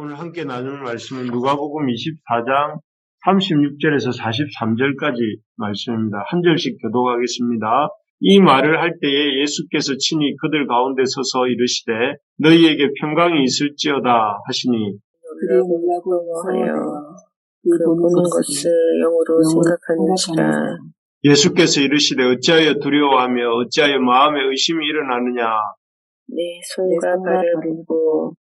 오늘 함께 나누는 말씀은 누가복음 24장 36절에서 43절까지 말씀입니다. 한 절씩 교독하겠습니다. 이 말을 할 때에 예수께서 친히 그들 가운데 서서 이르시되 너희에게 평강이 있을지어다 하시니 그를 놀라고 하여 그 보는 것을 영으로 생각하는지라 예수께서 이르시되 어찌하여 두려워하며 어찌하여 마음에 의심이 일어나느냐 내 손과 발을 보고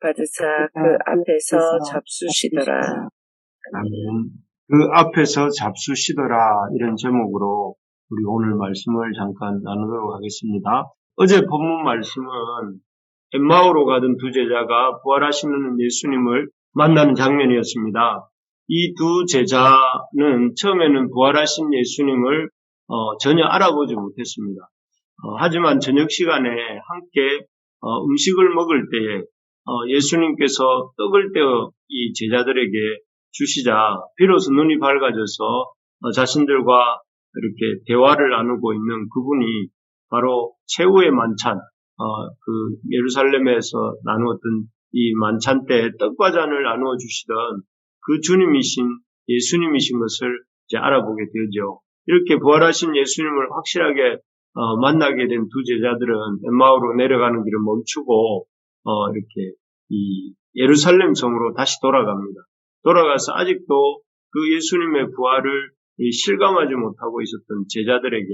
받으사 그 앞에서 잡수시더라 아멘. 그 앞에서 잡수시더라 이런 제목으로 우리 오늘 말씀을 잠깐 나누도록 하겠습니다. 어제 본문 말씀은 엠마오로 가던 두 제자가 부활하시는 예수님을 만나는 장면이었습니다. 이 두 제자는 처음에는 부활하신 예수님을 어, 전혀 알아보지 못했습니다. 어, 하지만 저녁 시간에 함께 어, 음식을 먹을 때에 어, 예수님께서 떡을 떼어 이 제자들에게 주시자 비로소 눈이 밝아져서 어, 자신들과 이렇게 대화를 나누고 있는 그분이 바로 최후의 만찬, 어, 그 예루살렘에서 나누었던 이 만찬 때 떡과 잔을 나누어 주시던 그 주님이신 예수님이신 것을 이제 알아보게 되죠. 이렇게 부활하신 예수님을 확실하게 어, 만나게 된 두 제자들은 엠마오로 내려가는 길을 멈추고 어, 이렇게 이 예루살렘 성으로 다시 돌아갑니다. 돌아가서 아직도 그 예수님의 부활을 실감하지 못하고 있었던 제자들에게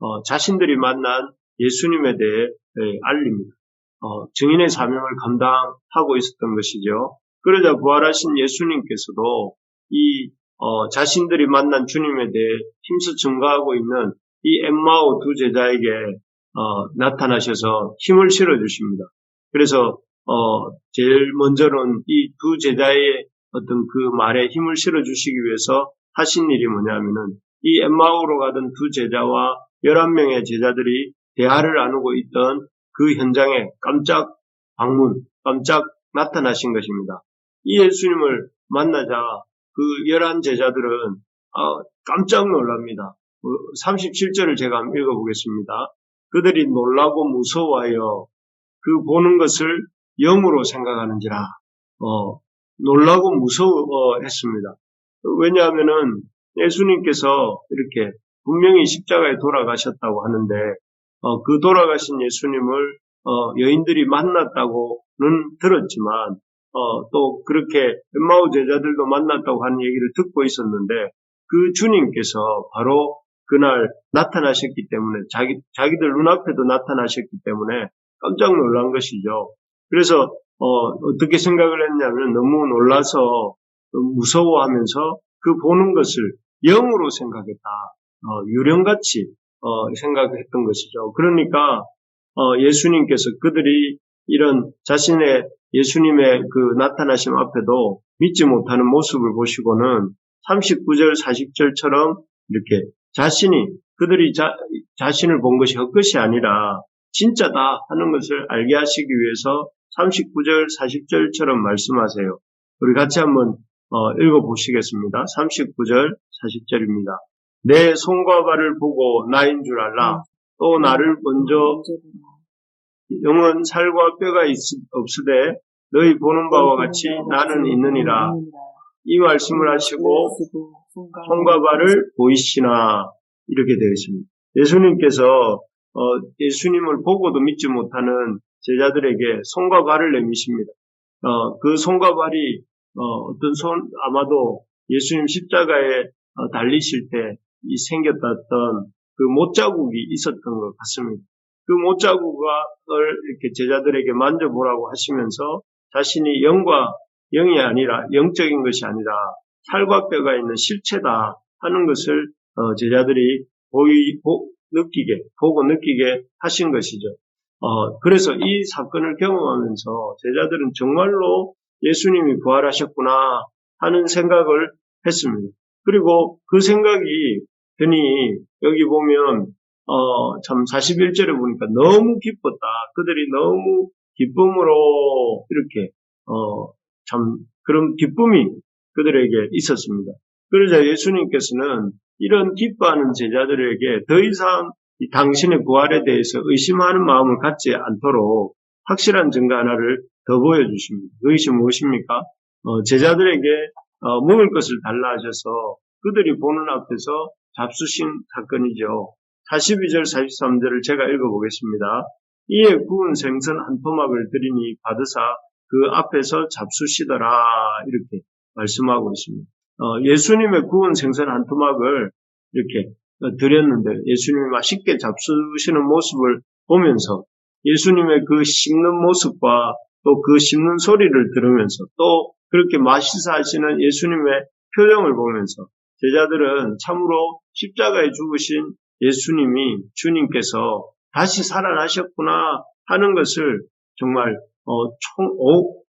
어, 자신들이 만난 예수님에 대해 예, 알립니다. 어, 증인의 사명을 감당하고 있었던 것이죠. 그러자 부활하신 예수님께서도 이 어, 자신들이 만난 주님에 대해 힘써 증거하고 있는 이 엠마오 두 제자에게 어, 나타나셔서 힘을 실어 주십니다. 그래서 어, 제일 먼저는 이 두 제자의 어떤 그 말에 힘을 실어 주시기 위해서 하신 일이 뭐냐면은 이 엠마오로 가던 두 제자와 11명의 제자들이 대화를 나누고 있던 그 현장에 깜짝 방문, 깜짝 나타나신 것입니다. 이 예수님을 만나자 그 11 제자들은 아, 깜짝 놀랍니다. 37절을 제가 한번 읽어보겠습니다. 그들이 놀라고 무서워하여 그 보는 것을 영으로 생각하는지라 어, 놀라고 무서워했습니다. 왜냐하면은 예수님께서 이렇게 분명히 십자가에 돌아가셨다고 하는데 어, 그 돌아가신 예수님을 어, 여인들이 만났다고는 들었지만 어, 또 그렇게 엠마오 제자들도 만났다고 하는 얘기를 듣고 있었는데 그 주님께서 바로 그날 나타나셨기 때문에 자기 자기들 눈앞에도 나타나셨기 때문에 깜짝 놀란 것이죠. 그래서 어, 떻게 생각을 했냐면 너무 놀라서 무서워하면서 그 보는 것을 영으로 생각했다. 어, 유령같이 어, 생각했던 것이죠. 그러니까 어, 예수님께서 그들이 이런 자신의 예수님의 그 나타나심 앞에도 믿지 못하는 모습을 보시고는 39절, 40절처럼 이렇게 자신이 그들이 자, 자신을 본 것이 헛것이 아니라 진짜다 하는 것을 알게 하시기 위해서 39절, 40절처럼 말씀하세요. 우리 같이 한번 어, 읽어보시겠습니다. 39절, 40절입니다. 내 손과 발을 보고 나인 줄 알라. 또 나를 먼저 영은 살과 뼈가 있, 없으되 너희 보는 바와 같이 나는 있느니라. 이 말씀을 하시고 손과 발을 보이시나 이렇게 되어 있습니다. 예수님께서 어, 예수님을 보고도 믿지 못하는 제자들에게 손과 발을 내미십니다. 어, 그 손과 발이 어, 떤 손, 아마도 예수님 십자가에 어, 달리실 때 이 생겼던 그 못자국이 있었던 것 같습니다. 그 못자국을 이렇게 제자들에게 만져보라고 하시면서 자신이 영과 영이 아니라 영적인 것이 아니라 살과 뼈가 있는 실체다 하는 것을 어, 제자들이 보이 보, 느끼게 보고 느끼게 하신 것이죠. 어, 그래서 이 사건을 경험하면서 제자들은 정말로 예수님이 부활하셨구나 하는 생각을 했습니다. 그리고 그 생각이 드니 여기 보면 어, 참 41절에 보니까 너무 기뻤다. 그들이 너무 기쁨으로 이렇게 어, 참 그런 기쁨이 그들에게 있었습니다. 그러자 예수님께서는 이런 기뻐하는 제자들에게 더 이상 이 당신의 부활에 대해서 의심하는 마음을 갖지 않도록 확실한 증거 하나를 더 보여주십니다. 그것이 무엇입니까? 어, 제자들에게 어, 먹을 것을 달라 하셔서 그들이 보는 앞에서 잡수신 사건이죠. 42절, 43절을 제가 읽어보겠습니다. 이에 구운 생선 한 토막을 드리니 받으사 그 앞에서 잡수시더라 이렇게 말씀하고 있습니다. 어, 예수님의 구운 생선 한 토막을 이렇게 드렸는데 예수님이 맛있게 잡수시는 모습을 보면서 예수님의 그 씹는 모습과 또 그 씹는 소리를 들으면서 또 그렇게 맛있어 하시는 예수님의 표정을 보면서 제자들은 참으로 십자가에 죽으신 예수님이 주님께서 다시 살아나셨구나 하는 것을 정말 어, 총, 오,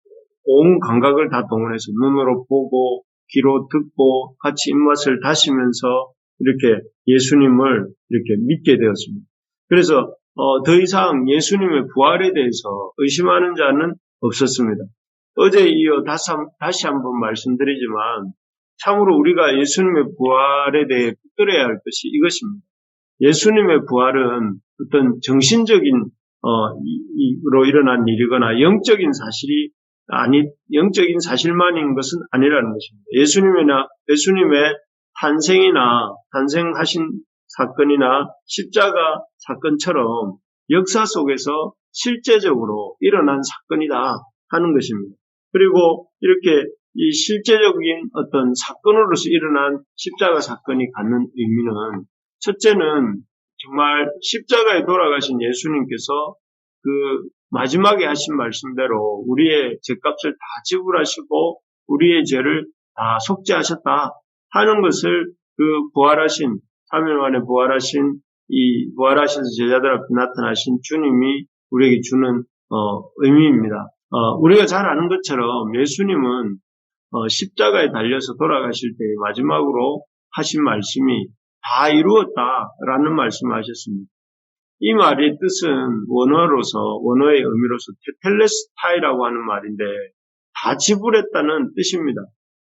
온 감각을 다 동원해서 눈으로 보고 귀로 듣고 같이 입맛을 다시면서 이렇게 예수님을 이렇게 믿게 되었습니다. 그래서 어, 더 이상 예수님의 부활에 대해서 의심하는 자는 없었습니다. 어제 이어 다시, 한번 말씀드리지만 참으로 우리가 예수님의 부활에 대해 붙들어야 할 것이 이것입니다. 예수님의 부활은 어떤 정신적인 어, 이- 이로 일어난 일이거나 영적인 사실이 아니 영적인 사실만인 것은 아니라는 것입니다. 예수님이나 예수님의 탄생이나 탄생하신 사건이나 십자가 사건처럼 역사 속에서 실제적으로 일어난 사건이다 하는 것입니다. 그리고 이렇게 이 실제적인 어떤 사건으로서 일어난 십자가 사건이 갖는 의미는 첫째는 정말 십자가에 돌아가신 예수님께서 그 마지막에 하신 말씀대로 우리의 죄값을 다 지불하시고 우리의 죄를 다 속죄하셨다 하는 것을 그 부활하신 3일 만에 부활하신 이 부활하셔서 제자들 앞에 나타나신 주님이 우리에게 주는 어, 의미입니다. 어, 우리가 잘 아는 것처럼 예수님은 어, 십자가에 달려서 돌아가실 때 마지막으로 하신 말씀이 다 이루었다라는 말씀을 하셨습니다. 이 말의 뜻은 원어로서 원어의 의미로서 테텔레스타이라고 하는 말인데 다 지불했다는 뜻입니다.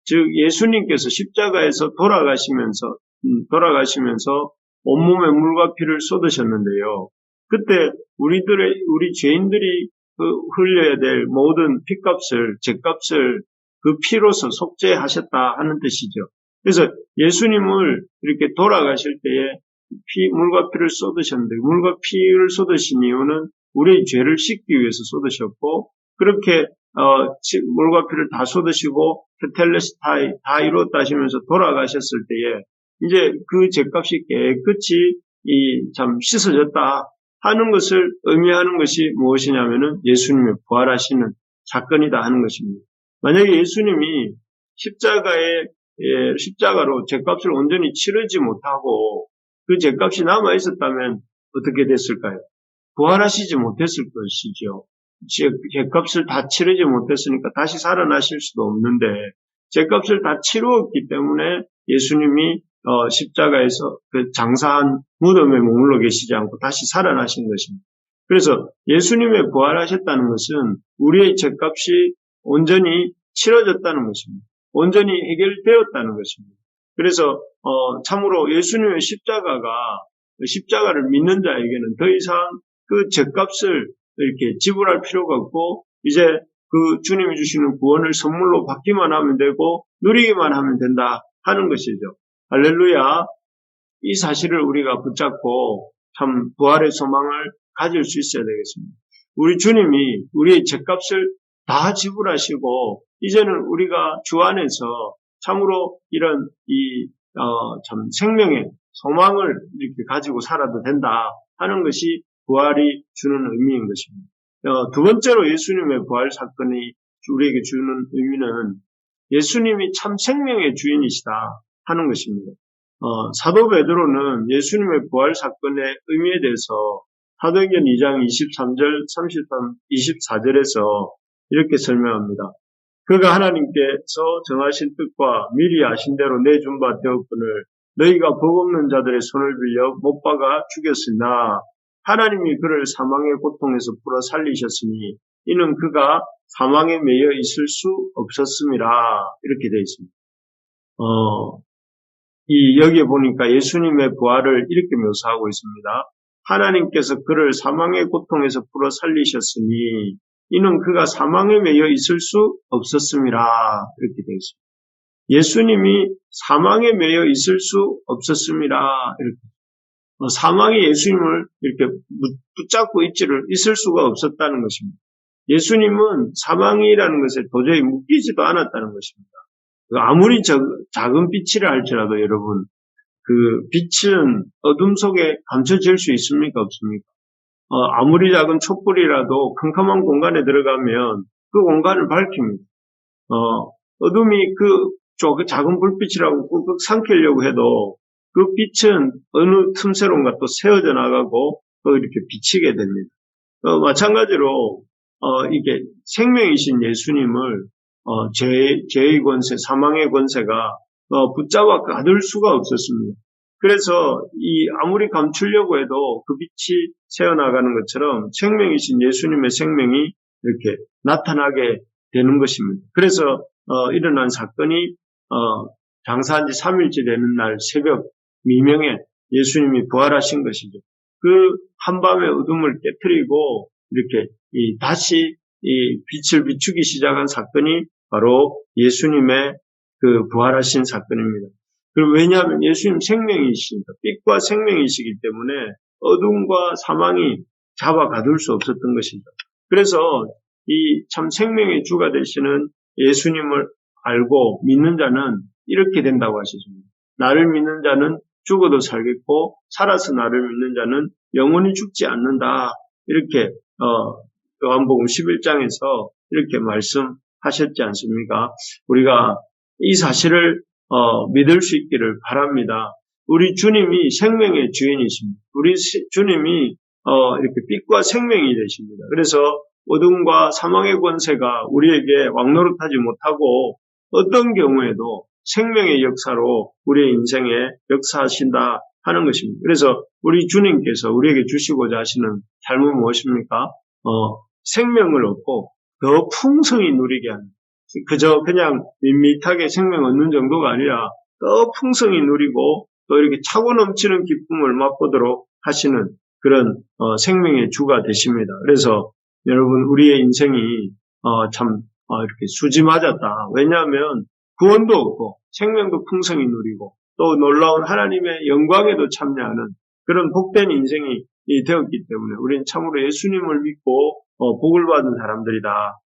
즉 예수님께서 십자가에서 돌아가시면서 음, 돌아가시면서 온몸에 물과 피를 쏟으셨는데요. 그때 우리들의 우리 죄인들이 그 흘려야 될 모든 피값을 죄값을 그 피로서 속죄하셨다 하는 뜻이죠. 그래서 예수님을 이렇게 돌아가실 때에 피, 물과 피를 쏟으셨는데 물과 피를 쏟으신 이유는 우리의 죄를 씻기 위해서 쏟으셨고 그렇게 어, 지- 물과 피를 다 쏟으시고 테텔레스 타이 다 이루었다 하시면서 돌아가셨을 때에 이제 그 죄값이 깨끗이 이 참 씻어졌다 하는 것을 의미하는 것이 무엇이냐면은 예수님의 부활하시는 사건이다 하는 것입니다. 만약에 예수님이 십자가에 예, 십자가로 죄값을 온전히 치르지 못하고 그 죄값이 남아 있었다면 어떻게 됐을까요? 부활하시지 못했을 것이죠. 죄- 죄값을 다 치르지 못했으니까 다시 살아나실 수도 없는데 죄값을 다 치루었기 때문에 예수님이 어, 십자가에서 그 장사한 무덤에 머물러 계시지 않고 다시 살아나신 것입니다. 그래서 예수님의 부활하셨다는 것은 우리의 죄값이 온전히 치러졌다는 것입니다. 온전히 해결되었다는 것입니다. 그래서 어, 참으로 예수님의 십자가가 십자가를 믿는 자에게는 더 이상 그 죄값을 이렇게 지불할 필요가 없고 이제 그 주님이 주시는 구원을 선물로 받기만 하면 되고 누리기만 하면 된다 하는 것이죠. 할렐루야. 이 사실을 우리가 붙잡고 참 부활의 소망을 가질 수 있어야 되겠습니다. 우리 주님이 우리의 죄값을 다 지불하시고 이제는 우리가 주 안에서 참으로 이런 이 어, 참 생명의 소망을 이렇게 가지고 살아도 된다 하는 것이 부활이 주는 의미인 것입니다. 어, 두 번째로 예수님의 부활 사건이 우리에게 주는 의미는 예수님이 참 생명의 주인이시다 하는 것입니다. 어, 사도 베드로는 예수님의 부활 사건의 의미에 대해서 사도행전 2장 23절, 33, 24절에서 이렇게 설명합니다. 그가 하나님께서 정하신 뜻과 미리 아신 대로 내준 바 되었거늘 너희가 법 없는 자들의 손을 빌려 못 박아 죽였으나 하나님이 그를 사망의 고통에서 풀어 살리셨으니 이는 그가 사망에 매여 있을 수 없었음이라 이렇게 되어 있습니다. 어, 이 여기에 보니까 예수님의 부활을 이렇게 묘사하고 있습니다. 하나님께서 그를 사망의 고통에서 풀어 살리셨으니 이는 그가 사망에 매여 있을 수 없었음이라 이렇게 되어 있습니다. 예수님이 사망에 매여 있을 수 없었음이라 이렇게 어, 사망이 예수님을 이렇게 붙잡고 있지를 있을 수가 없었다는 것입니다. 예수님은 사망이라는 것에 도저히 묶이지도 않았다는 것입니다. 그 아무리 저- 작은 빛이라 할지라도 여러분 그 빛은 어둠 속에 감춰질 수 있습니까 없습니까? 어, 아무리 작은 촛불이라도 컴컴한 공간에 들어가면 그 공간을 밝힙니다. 어, 어둠이 그, 저, 그 작은 불빛이라고 꾹꾹 삼키려고 해도 그 빛은 어느 틈새론가 또 세워져 나가고 또 이렇게 비치게 됩니다. 어, 마찬가지로 어, 이게 생명이신 예수님을 어, 죄의, 죄의 권세, 사망의 권세가 어, 붙잡아 가둘 수가 없었습니다. 그래서 이 아무리 감추려고 해도 그 빛이 새어나가는 것처럼 생명이신 예수님의 생명이 이렇게 나타나게 되는 것입니다. 그래서 어, 일어난 사건이 어, 장사한 지 3일째 되는 날 새벽 미명에 예수님이 부활하신 것이죠. 그 한밤의 어둠을 깨뜨리고 이렇게 이 다시 이 빛을 비추기 시작한 사건이 바로 예수님의 그 부활하신 사건입니다. 그리고 왜냐하면 예수님 생명이십니다. 빛과 생명이시기 때문에 어둠과 사망이 잡아 가둘 수 없었던 것입니다. 그래서 이 참 생명의 주가 되시는 예수님을 알고 믿는 자는 이렇게 된다고 하셨습니다. 나를 믿는 자는 죽어도 살겠고 살아서 나를 믿는 자는 영원히 죽지 않는다. 이렇게 어, 요한복음 11장에서 이렇게 말씀하셨지 않습니까? 우리가 이 사실을 어, 믿을 수 있기를 바랍니다. 우리 주님이 생명의 주인이십니다. 우리 시- 주님이 어, 이렇게 빛과 생명이 되십니다. 그래서 어둠과 사망의 권세가 우리에게 왕노릇하지 못하고 어떤 경우에도 생명의 역사로 우리의 인생에 역사하신다 하는 것입니다. 그래서 우리 주님께서 우리에게 주시고자 하시는 삶은 무엇입니까? 어, 생명을 얻고 더 풍성히 누리게 하는 그저 그냥 밋밋하게 생명 얻는 정도가 아니라 더 풍성히 누리고 또 이렇게 차고 넘치는 기쁨을 맛보도록 하시는 그런 어, 생명의 주가 되십니다. 그래서 여러분 우리의 인생이 어, 참 어, 이렇게 수지 맞았다. 왜냐하면 구원도 없고 생명도 풍성히 누리고 또 놀라운 하나님의 영광에도 참여하는 그런 복된 인생이 이 되었기 때문에 우리는 참으로 예수님을 믿고 어, 복을 받은 사람들이다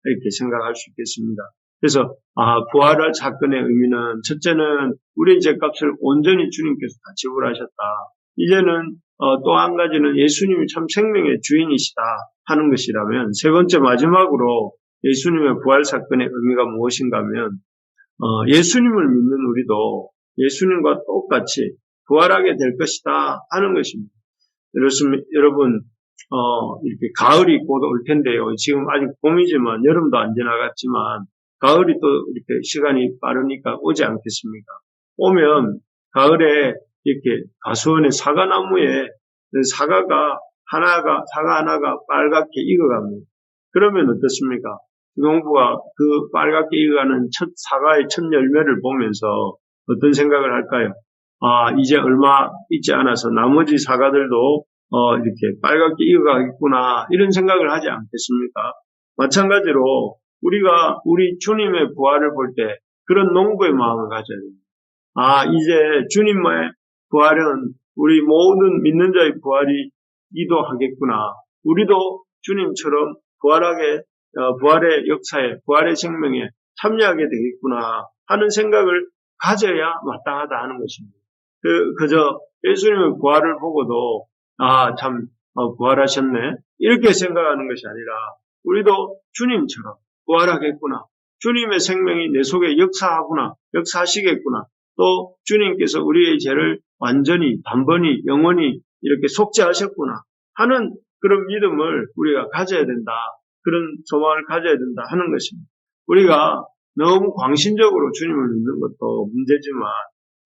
이렇게 생각할 수 있겠습니다. 그래서 아 부활할 사건의 의미는 첫째는 우리의 죄값을 온전히 주님께서 다 지불하셨다. 이제는 어, 또 한 가지는 예수님이 참 생명의 주인이시다 하는 것이라면 세 번째 마지막으로 예수님의 부활 사건의 의미가 무엇인가 하면 어, 예수님을 믿는 우리도 예수님과 똑같이 부활하게 될 것이다 하는 것입니다. 여러분, 여러분 어, 이렇게 가을이 곧 올 텐데요. 지금 아직 봄이지만 여름도 안 지나갔지만 가을이 또 이렇게 시간이 빠르니까 오지 않겠습니까? 오면 가을에 이렇게 가수원의 사과나무에 사과가 하나가 사과 하나가 빨갛게 익어갑니다. 그러면 어떻습니까? 농부가 그 빨갛게 익어가는 첫 사과의 첫 열매를 보면서 어떤 생각을 할까요? 아 이제 얼마 있지 않아서 나머지 사과들도 어, 이렇게 빨갛게 익어가겠구나 이런 생각을 하지 않겠습니까? 마찬가지로 우리가 우리 주님의 부활을 볼 때 그런 농부의 마음을 가져야 됩니다. 아 이제 주님의 부활은 우리 모든 믿는 자의 부활이기도 하겠구나. 우리도 주님처럼 부활하게 어, 부활의 역사에 부활의 생명에 참여하게 되겠구나 하는 생각을 가져야 마땅하다 하는 것입니다. 그 그저 예수님의 부활을 보고도 아 참 부활하셨네 이렇게 생각하는 것이 아니라 우리도 주님처럼 부활하겠구나. 주님의 생명이 내 속에 역사하구나. 역사하시겠구나. 또 주님께서 우리의 죄를 완전히 단번히 영원히 이렇게 속죄하셨구나 하는 그런 믿음을 우리가 가져야 된다. 그런 소망을 가져야 된다 하는 것입니다. 우리가 너무 광신적으로 주님을 믿는 것도 문제지만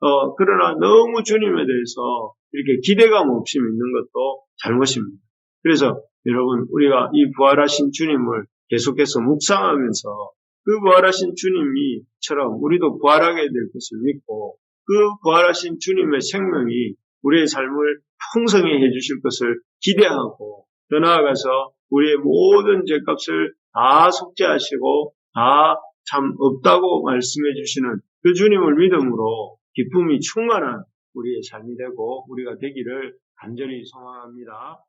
어, 그러나 너무 주님에 대해서 이렇게 기대감 없이 믿는 것도 잘못입니다. 그래서 여러분 우리가 이 부활하신 주님을 계속해서 묵상하면서 그 부활하신 주님이처럼 우리도 부활하게 될 것을 믿고 그 부활하신 주님의 생명이 우리의 삶을 풍성히 해주실 것을 기대하고 더 나아가서 우리의 모든 죄값을 다 속죄하시고 다 참 없다고 말씀해 주시는 그 주님을 믿음으로 기쁨이 충만한 우리의 삶이 되고 우리가 되기를 간절히 소망합니다.